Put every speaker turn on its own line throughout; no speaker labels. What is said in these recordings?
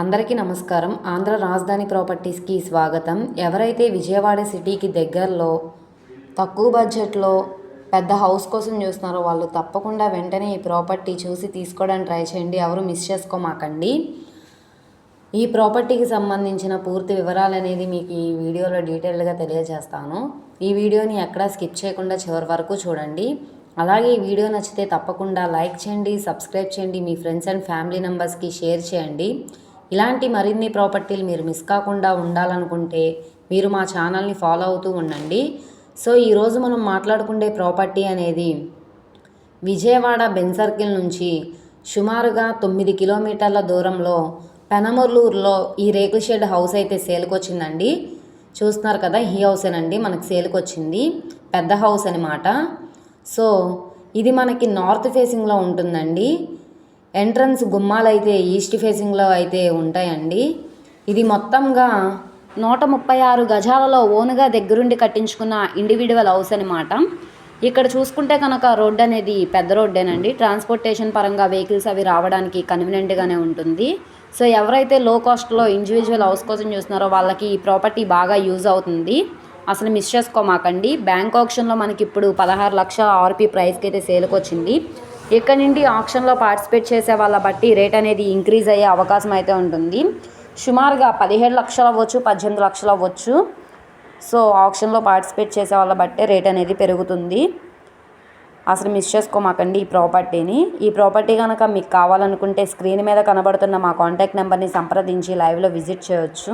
అందరికీ నమస్కారం. ఆంధ్ర రాజధాని ప్రాపర్టీస్కి స్వాగతం. ఎవరైతే విజయవాడ సిటీకి దగ్గరలో తక్కువ బడ్జెట్లో పెద్ద హౌస్ కోసం చూస్తున్నారో వాళ్ళు తప్పకుండా వెంటనే ఈ ప్రాపర్టీ చూసి తీసుకోవడానికి ట్రై చేయండి. ఎవరు మిస్ చేసుకోమాకండి. ఈ ప్రాపర్టీకి సంబంధించిన పూర్తి వివరాలు అనేది మీకు ఈ వీడియోలో డీటెయిల్గా తెలియజేస్తాను. ఈ వీడియోని ఎక్కడా స్కిప్ చేయకుండా చివరి వరకు చూడండి. అలాగే ఈ వీడియో నచ్చితే తప్పకుండా లైక్ చేయండి సబ్స్క్రైబ్ చేయండి మీ ఫ్రెండ్స్ అండ్ ఫ్యామిలీ మెంబర్స్కి షేర్ చేయండి. ఇలాంటి మరిన్ని ప్రాపర్టీలు మీరు మిస్ కాకుండా ఉండాలనుకుంటే మీరు మా ఛానల్ని ఫాలో అవుతూ ఉండండి. సో ఈరోజు మనం మాట్లాడుకునే ప్రాపర్టీ అనేది విజయవాడ బెన్ సర్కిల్ నుంచి సుమారుగా తొమ్మిది కిలోమీటర్ల దూరంలో పెనమర్లూరులో ఈ రేకుల షెడ్ హౌస్ అయితే సేలుకొచ్చిందండి. చూస్తున్నారు కదా ఈ హౌసేనండి మనకు సేల్కి పెద్ద హౌస్ అనమాట సో ఇది మనకి నార్త్ ఫేసింగ్లో ఉంటుందండి. ఎంట్రన్స్ గుమ్మాలు అయితే ఈస్ట్ ఫేసింగ్లో అయితే ఉంటాయండి. ఇది మొత్తంగా నూట ముప్పై ఆరు గజాలలో ఓనుగా దగ్గరుండి కట్టించుకున్న ఇండివిజువల్ హౌస్ అనమాట ఇక్కడ చూసుకుంటే కనుక రోడ్ అనేది పెద్ద రోడ్డేనండి. ట్రాన్స్పోర్టేషన్ పరంగా వెహికల్స్ అవి రావడానికి కన్వీనియంట్గానే ఉంటుంది. సో ఎవరైతే లో కాస్ట్లో ఇండివిజువల్ హౌస్ కోసం చూస్తున్నారో వాళ్ళకి ఈ ప్రాపర్టీ బాగా యూజ్ అవుతుంది. అసలు మిస్ చేసుకోమాకండి. బ్యాంక్ ఆప్షన్లో మనకి ఇప్పుడు పదహారు లక్షల ఆర్పీ ప్రైస్కి అయితే సేల్కి వచ్చింది ఇక్కడ నుండి ఆప్షన్లో పార్టిసిపేట్ చేసే వాళ్ళ బట్టి రేట్ అనేది ఇంక్రీజ్ అయ్యే అవకాశం అయితే ఉంటుంది. సుమారుగా పదిహేడు లక్షలు అవ్వచ్చు పద్దెనిమిది లక్షలు అవ్వచ్చు. సో ఆప్షన్లో పార్టిసిపేట్ చేసే వాళ్ళ బట్టే రేట్ అనేది పెరుగుతుంది. అసలు మిస్ చేసుకోమాకండి ఈ ప్రాపర్టీని. ఈ ప్రాపర్టీ కనుక మీకు కావాలనుకుంటే స్క్రీన్ మీద కనబడుతున్న మా కాంటాక్ట్ నెంబర్ని సంప్రదించి లైవ్లో విజిట్ చేయొచ్చు.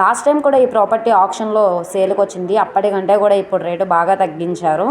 లాస్ట్ టైం కూడా ఈ ప్రాపర్టీ ఆప్షన్లో సేల్కి వచ్చింది అప్పటికంటే కూడా ఇప్పుడు రేటు బాగా తగ్గించారు.